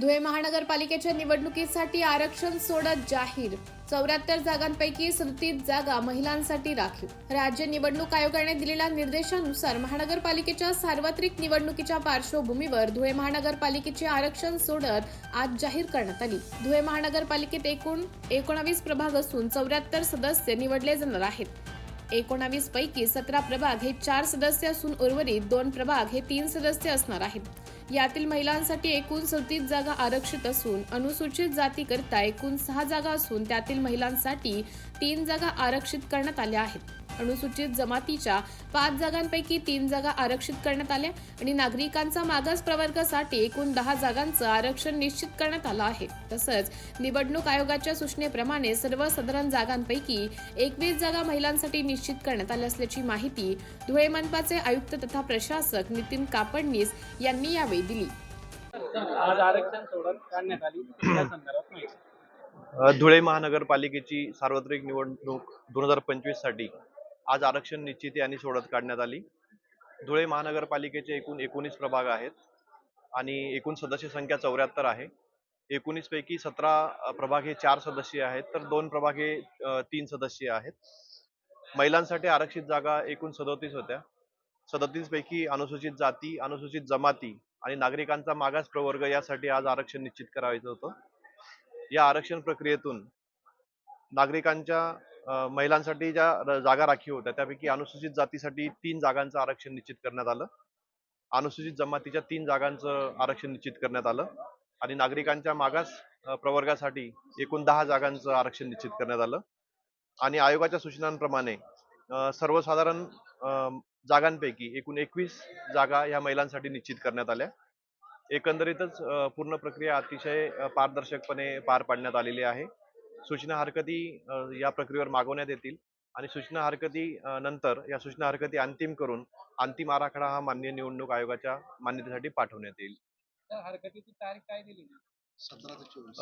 धुळे महानगरपालिकेच्या निवडणुकीसाठी आरक्षण सोडत जाहीर. चौऱ्याहत्तर जागांपैकी सदतीस जागा महिलांसाठी राखीव. राज्य निवडणूक आयोगाने दिलेल्या निर्देशानुसार महानगरपालिकेच्या सार्वत्रिक निवडणुकीच्या पार्श्वभूमीवर धुळे महानगरपालिकेचे आरक्षण सोडत आज जाहीर करण्यात आली. धुळे महानगरपालिकेत एकूण एकोणावीस प्रभाग असून चौऱ्याहत्तर सदस्य निवडले जाणार आहेत. एकोणावीस पैकी सतरा प्रभाग हे चार सदस्य असून उर्वरित दोन प्रभाग हे तीन सदस्य असणार आहेत. यातील महिलांसाठी एकूण सदतीस जागा आरक्षित असून अनुसूचित जातीकरिता एकूण सहा जागा असून त्यातील महिलांसाठी तीन जागा आरक्षित करण्यात आल्या आहेत. अनुसूचित जमातीच्या पाच जागांपैकी तीन जागा आरक्षित करण्यात आल्या आणि नागरिकांचा मागास प्रवर्गासाठी एकूण दहा जागांचं आरक्षण निश्चित करण्यात आलं आहे. तसंच निवडणूक आयोगाच्या सूचनेप्रमाणे सर्वसाधारण जागांपैकी एकवीस जागा महिलांसाठी निश्चित करण्यात आल्या असल्याची माहिती धुळे मनपाचे आयुक्त तथा प्रशासक नितीन कापडणीस यांनी यावेळी दिली. आज आरक्षण सोडत काढण्यात आली. संदर्भात माहिती. धुळे महानगरपालिकेची सार्वत्रिक निवडणूक दोन हजार पंचवीससाठी आज आरक्षण निश्चिती आणि सोडत काढण्यात आली. धुळे महानगरपालिकेचे एकूण एकोणीस प्रभाग आहेत आणि एकूण सदस्य संख्या चौऱ्याहत्तर आहे. एकोणीस पैकी सतरा प्रभाग हे चार सदस्य आहेत तर दोन प्रभाग हे तीन सदस्य आहेत. महिलांसाठी आरक्षित जागा एकूण सदोतीस होत्या. सदतीस पैकी अनुसूचित जाती अनुसूचित जमाती आणि नागरिकांचा मागास प्रवर्ग यासाठी आज आरक्षण निश्चित करायचं होतं. या आरक्षण प्रक्रियेतून नागरिकांच्या महिलांसाठी ज्या जागा राखीव होत्या त्यापैकी अनुसूचित जातीसाठी तीन जागांचं आरक्षण निश्चित करण्यात आलं. अनुसूचित जमातीच्या तीन जागांचं आरक्षण निश्चित करण्यात आलं. आणि नागरिकांच्या मागास प्रवर्गासाठी एकूण दहा जागांचं आरक्षण निश्चित करण्यात आलं. आणि आयोगाच्या सूचनांप्रमाणे सर्वसाधारण जागांपैकी एकूण एकवीस जागा ह्या महिलांसाठी निश्चित करण्यात आल्या. एकंदरीतच पूर्ण प्रक्रिया अतिशय पारदर्शकपणे पार पाडण्यात आलेली आहे. सूचना हरकती या प्रक्रियेवर मागवण्यात येतील आणि सूचना हरकती नंतर या सूचना हरकती अंतिम करून अंतिम आराखडा हा माननीय निवडणूक आयोगाच्या मान्यतेसाठी पाठवण्यात येईल. त्या हरकतीची तारीख काय दिली?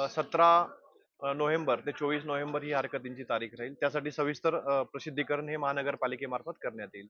सतरा नोव्हेंबर ते चोवीस नोव्हेंबर ही हरकतींची तारीख राहील. त्यासाठी सविस्तर प्रसिद्धीकरण हे महानगरपालिकेमार्फत करण्यात येईल.